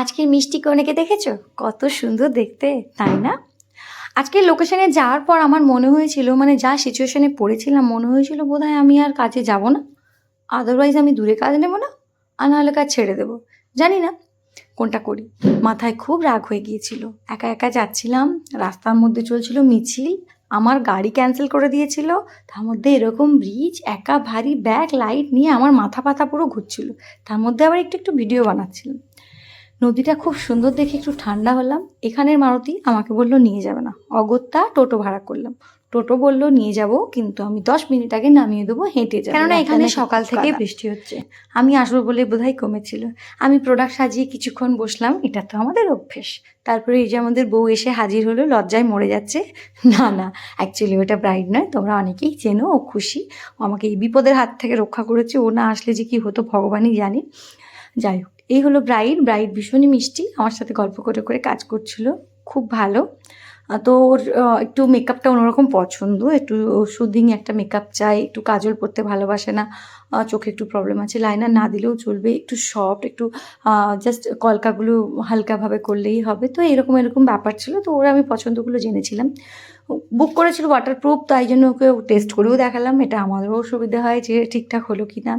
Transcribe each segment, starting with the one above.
আজকের মিষ্টি কনেকে দেখেছ? কত সুন্দর দেখতে, তাই না? আজকের লোকেশনে যাওয়ার পর আমার মনে হয়েছিল মানে যা সিচুয়েশনে পড়েছিলাম, মনে হয়েছিল বোধহয় আমি আর কাজে যাব না। আদারওয়াইজ আমি দূরে কাজ নেব না, আর নাহলে কাজ ছেড়ে দেবো। জানি না কোনটা করি। মাথায় খুব রাগ হয়ে গিয়েছিল। একা একা যাচ্ছিলাম, রাস্তার মধ্যে চলছিল মিছিল, আমার গাড়ি ক্যান্সেল করে দিয়েছিল, তার মধ্যে এরকম ব্রিজ একা ভারী ব্যাগ লাইট নিয়ে আমার মাথা পাতা পুরো ঘুরছিল। তার মধ্যে আবার একটু একটু ভিডিও বানাচ্ছিলাম। নদীটা খুব সুন্দর দেখে একটু ঠান্ডা হলাম। এখানের মারুতি আমাকে বলল নিয়ে যাবে না। অগত্যা টোটো ভাড়া করলাম। টোটো বলল নিয়ে যাব কিন্তু আমি দশ মিনিট আগে নামিয়ে দেবো হেঁটে যাব। কেননা এখানে সকাল থেকে বৃষ্টি হচ্ছে। আমি আসব বলে বোধহয় কমেছিল। আমি প্রোডাক্ট সাজিয়ে কিছুক্ষণ বসলাম এটা তো আমাদের অভ্যেস। তারপরে এই যে আমাদের বউ এসে হাজির হলো লজ্জায় মরে যাচ্ছে। না না অ্যাকচুয়ালি ওটা ব্রাইড নয় তোমরা অনেকেই চেনো ও খুশি। আমাকে এই বিপদের হাত থেকে রক্ষা করেছে ও না আসলে যে কি হতো ভগবানই জানে। যাই হোক, এই হলো ব্রাইড ব্রাইড ভীষণই মিষ্টি। আমার সাথে গল্প করে করে কাজ করছিল। খুব ভালো। তো ওর একটু মেকআপটা অন্যরকম পছন্দ। একটু সুদিং একটা মেকআপ চাই। একটু কাজল পরতে ভালোবাসে না। চোখে একটু প্রবলেম আছে। লাইনার না দিলেও চলবে। একটু সফট একটু জাস্ট কলকাগুলো হালকাভাবে করলেই হবে। তো এরকম এরকম ব্যাপার ছিল। তো ওর আমি পছন্দগুলো জেনেছিলাম। বুক করেছিল ওয়াটারপ্রুফ তাই জন্য ওকে টেস্ট করেও দেখালাম। এটা আমাদেরও সুবিধা হয় যে ঠিকঠাক হলো কি না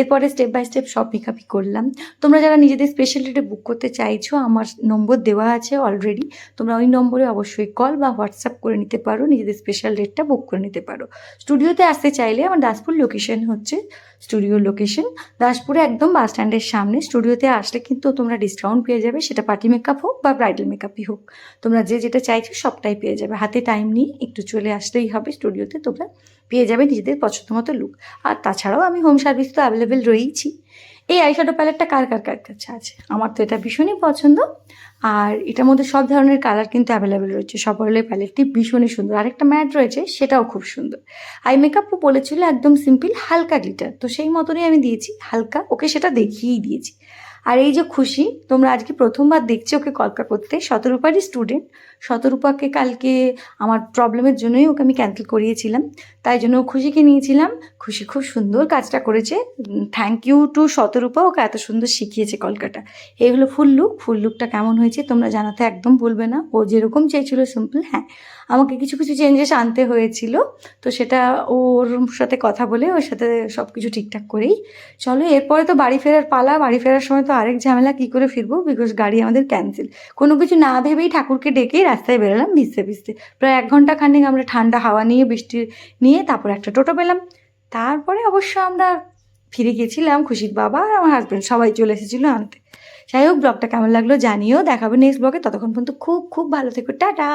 এরপরে স্টেপ বাই স্টেপ সব মেকআপই করলাম। তোমরা যারা নিজেদের স্পেশাল ডেটে বুক করতে চাইছো, আমার নম্বর দেওয়া আছে অলরেডি তোমরা ওই নম্বরে অবশ্যই কল বা হোয়াটসঅ্যাপ করে নিতে পারো, নিজেদের স্পেশাল ডেটটা বুক করে নিতে পারো। স্টুডিওতে আসতে চাইলে আমার দাসপুর লোকেশন হচ্ছে স্টুডিওর লোকেশন দাসপুরে একদম বাস স্ট্যান্ডের সামনে। স্টুডিওতে আসলে কিন্তু তোমরা ডিসকাউন্ট পেয়ে যাবে। সেটা পার্টি মেকআপ হোক বা ব্রাইডাল মেকআপই হোক। তোমরা যে যেটা চাইছো সবটাই পেয়ে যাবে। হাতে টাইম নিয়ে একটু চলে আসলেই হবে স্টুডিওতে, তোমরা পেয়ে যাবে নিজেদের পছন্দ মতো লুক আর তাছাড়াও আমি হোম সার্ভিস তো অ্যাভেলেবেল রয়েইছি। এই আইশ্যাডো প্যালেটটা কার কার কার কাছে আছে? আমার তো এটা ভীষণই পছন্দ। আর এটার মধ্যে সব ধরনের কালার কিন্তু অ্যাভেলেবেল রয়েছে। সবরের প্যালেটটি ভীষণই সুন্দর। আরেকটা ম্যাট রয়েছে, সেটাও খুব সুন্দর। আই মেকআপও বলেছিল একদম সিম্পল হালকা গ্লিটার তো সেই মতনই আমি দিয়েছি, হালকা। ওকে সেটা দেখিয়েই দিয়েছি। আর এই যে খুশি, তোমরা আজকে প্রথমবার দেখছি ওকে কলকা করতে। শতরূপারই স্টুডেন্ট শতরূপাকে কালকে আমার প্রবলেমের জন্যই ওকে আমি ক্যান্সেল করিয়েছিলাম। তাই জন্য খুশিকে নিয়েছিলাম। খুশি খুব সুন্দর কাজটা করেছে। Thank you too Shatarupa, okay এত সুন্দর শিখিয়েছে কলকাটা। এই হলো ফুল লুক ফুল লুকটা কেমন হয়েছে তোমরা জানাতে একদম ভুলবে না। ও যেরকম চেয়েছিল সিম্পল হ্যাঁ। আমাকে কিছু কিছু চেঞ্জেস আনতে হয়েছিল। তো সেটা ওর সাথে কথা বলে ওর সাথে সব কিছু ঠিকঠাক করেই চলো। এরপরে তো বাড়ি ফেরার পালা। বাড়ি ফেরার সময় তো আরেক ঝামেলা কী করে ফিরবো? বিকজ গাড়ি আমাদের ক্যান্সেল কোনো কিছু না ভেবেই ঠাকুরকে ডেকেই রাস্তায় বেরোলাম ভিজতে ভিজতে। প্রায় এক ঘণ্টা খানেক আমরা ঠান্ডা হাওয়া নিয়ে, বৃষ্টি নিয়ে তারপর একটা টোটো পেলাম। তারপরে অবশ্য আমরা ফিরে গেছিলাম খুশির বাবা আর আমার হাজব্যান্ড সবাই চলে এসেছিল আনতে। যাই হোক ব্লগটা কেমন লাগল জানিও। দেখাবে নেক্সট ব্লগে ততক্ষণ পর্যন্ত খুব খুব ভালো থেকো। টাটা!